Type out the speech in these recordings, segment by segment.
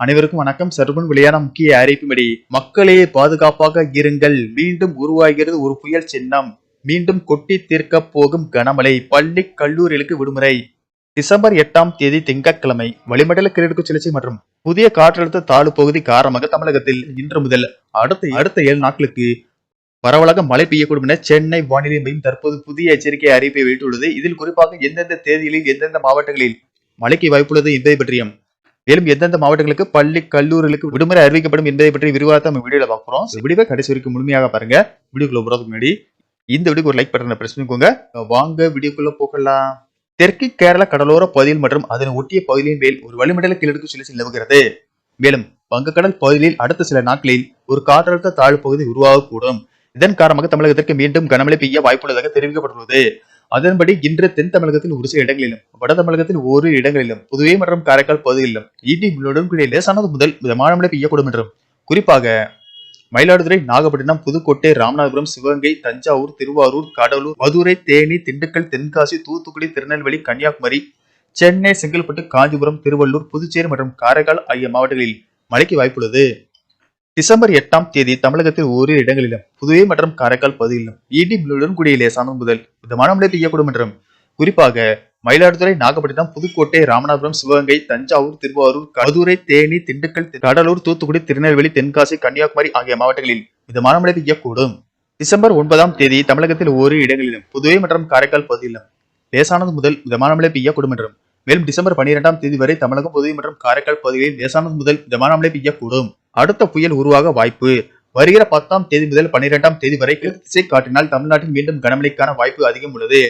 அனைவருக்கும் வணக்கம். சர்வன் வெளியான முக்கிய அறிவிப்புபடி மக்களே பாதுகாப்பாக இருங்கள். மீண்டும் உருவாகிறது ஒரு புயல் சின்னம். மீண்டும் கொட்டி தீர்க்க போகும் கனமழை. பள்ளி கல்லூரிகளுக்கு விடுமுறை. டிசம்பர் எட்டாம் தேதி திங்கட்கிழமை. வளிமண்டல கிழக்கு சுழற்சி மற்றும் புதிய காற்றழுத்த தாழ்வு பகுதி காரணமாக தமிழகத்தில் இன்று முதல் அடுத்த அடுத்த ஏழு நாட்களுக்கு பரவலாக மழை பெய்யக்கூடும் என சென்னை வானிலை மையம் தற்போது புதிய எச்சரிக்கை அறிவிப்பை வெளியிட்டுள்ளது. இதில் குறிப்பாக எந்தெந்த தேதிகளில் எந்தெந்த மாவட்டங்களில் மழைக்கு வாய்ப்புள்ளது என்பதை பற்றியும் மேலும் எந்தெந்த மாவட்டங்களுக்கு பள்ளி கல்லூரிகளுக்கு விடுமுறை அறிவிக்கப்படும் என்பதை பற்றி விரிவாக நம்ம வீடியோல பார்க்குறோம் வீடியோ கடைசி வரைக்கும் முழுமையாக பாருங்க. வீடியோக்குள்ள போறதுக்கு முன்னாடி இந்த வீடியோக்கு ஒரு லைக் பட்டனை பிரஸ் பண்ணிக்கோங்க. வாங்க வீடியோக்குள்ள போகலாம். தெற்கு கேரள கடலோர பகுதியில் மற்றும் அதனை ஒட்டிய பகுதியின் மேல் ஒரு வளிமண்டல கிழக்கு சுழற்சி நிலவுகிறது. மேலும் வங்கக்கடல் பகுதியில் அடுத்த சில நாட்களில் ஒரு காற்றழுத்த தாழ்வு பகுதி உருவாகக்கூடும். இதன் காரணமாக தமிழகத்திற்கு மீண்டும் கனமழை பெய்ய வாய்ப்புள்ளதாக தெரிவிக்கப்பட்டுள்ளது. அதன்படி இன்று தென் தமிழகத்தில் ஒரு சில இடங்களிலும் வட தமிழகத்தில் ஒரு இடங்களிலும் புதுவை மற்றும் காரைக்கால் பகுதிகளிலும் இடி மின்னுடன் கூடிய லேசானது முதல் மிதமான மழை பெய்யக்கூடும் என்றும் குறிப்பாக மயிலாடுதுறை நாகப்பட்டினம் புதுக்கோட்டை ராமநாதபுரம் சிவகங்கை தஞ்சாவூர் திருவாரூர் கடலூர் மதுரை தேனி திண்டுக்கல் தென்காசி தூத்துக்குடி திருநெல்வேலி கன்னியாகுமரி சென்னை செங்கல்பட்டு காஞ்சிபுரம் திருவள்ளூர் புதுச்சேரி மற்றும் காரைக்கால் ஆகிய மாவட்டங்களில் மழைக்கு வாய்ப்புள்ளது. டிசம்பர் எட்டாம் தேதி தமிழகத்தில் ஓரிரு இடங்களிலும் புதுவை மற்றும் காரைக்கால் பகுதியிலும் இடி மின்னுடன் கூடிய லேசான முதல் மிதமான மழை பெய்யக்கூடும் என்றும் குறிப்பாக மயிலாடுதுறை நாகப்பட்டினம் புதுக்கோட்டை ராமநாதபுரம் சிவகங்கை தஞ்சாவூர் திருவாரூர் மதுரை தேனி திண்டுக்கல் கடலூர் தூத்துக்குடி திருநெல்வேலி தென்காசி கன்னியாகுமரி ஆகிய மாவட்டங்களில் மிதமான மழை பெய்யக்கூடும். டிசம்பர் ஒன்பதாம் தேதி தமிழகத்தில் ஓரிரு இடங்களிலும் புதுவை மற்றும் காரைக்கால் பகுதியிலும் லேசானது முதல் மிதமான மழை பெய்யக்கூடும் என்றும் மேலும் டிசம்பர் பன்னிரெண்டாம் தேதி வரை தமிழகம் புதுவை மற்றும் காரைக்கால் பகுதிகளில் லேசானது முதல் மிதமான மழை பெய்யக்கூடும். அடுத்த புயல் உருவாக வாய்ப்பு. வருகிற பத்தாம் தேதி முதல் பன்னிரெண்டாம் தேதி வரை திசை காற்றினால் தமிழ்நாட்டில் மீண்டும் கனமழைக்கான வாய்ப்பு அதிகம் உள்ளது.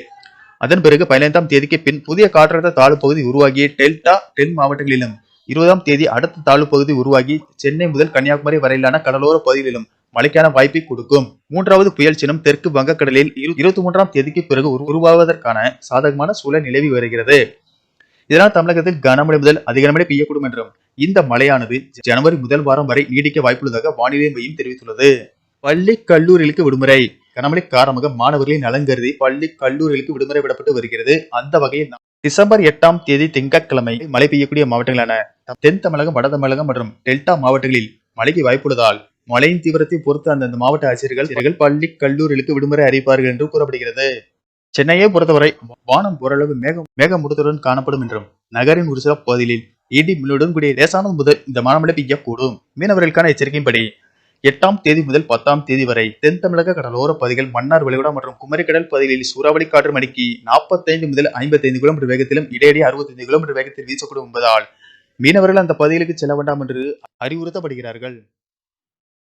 அதன் பிறகு பதினைந்தாம் தேதிக்கு பின் புதிய காற்றழுத்த தாழ்வு பகுதி உருவாகி டெல்டா தென் மாவட்டங்களிலும். இருபதாம் தேதி அடுத்த தாழ்வு பகுதி உருவாகி சென்னை முதல் கன்னியாகுமரி வரையிலான கடலோர பகுதிகளிலும் மழைக்கான வாய்ப்பை கொடுக்கும். மூன்றாவது புயல் சின்னம் தெற்கு வங்கக்கடலில் இருபத்தி மூன்றாம் தேதிக்கு பிறகு உருவாவதற்கான சாதகமான சூழல் நிலவி வருகிறது. இதனால் தமிழகத்தில் கனமழை முதல் அதிக கனமழை பெய்யக்கூடும் என்றும் இந்த மழையானது ஜனவரி முதல் வாரம் வரை நீடிக்க வாய்ப்புள்ளதாக வானிலை மையம் தெரிவித்துள்ளது. பள்ளி கல்லூரிகளுக்கு விடுமுறை. கனமழை காரணமாக மாணவர்களின் நலன் கருதி பள்ளி கல்லூரிகளுக்கு விடுமுறை விடப்பட்டு வருகிறது. அந்த வகையில் டிசம்பர் எட்டாம் தேதி திங்கட்கிழமை மழை பெய்யக்கூடிய மாவட்டங்களான தென் தமிழகம் வட தமிழகம் மற்றும் டெல்டா மாவட்டங்களில் மழைக்கு வாய்ப்புள்ளதால் மழையின் தீவிரத்தை பொறுத்து அந்தந்த மாவட்ட ஆசிரியர்கள் பள்ளி கல்லூரிகளுக்கு விடுமுறை அறிவிப்பார்கள் என்று கூறப்படுகிறது. சென்னையை பொறுத்தவரை வானம் ஓரளவு மேகம் மேகமூட்டத்துடன் காணப்படும் என்றும் நகரின் ஒரு சில பகுதிகளில் இடி மின்னுடன் கூடிய லேசானது முதல் இந்த மழை பெய்யக்கூடும். மீனவர்களுக்கான எச்சரிக்கையின்படி எட்டாம் தேதி முதல் பத்தாம் தேதி வரை தென் தமிழக கடலோர பகுதிகள் மன்னார் வளைகுடா மற்றும் குமரிக்கடல் பகுதிகளில் சூறாவளி காற்று மணிக்கு நாற்பத்தைந்து முதல் ஐம்பத்தைந்து கிலோமீட்டர் வேகத்திலும் இடையிடையே அறுபத்தைந்து கிலோமீட்டர் வேகத்தில் வீசக்கூடும் என்பதால் மீனவர்கள் அந்த பகுதிகளுக்கு செல்ல வேண்டாம் என்று அறிவுறுத்தப்படுகிறார்கள்.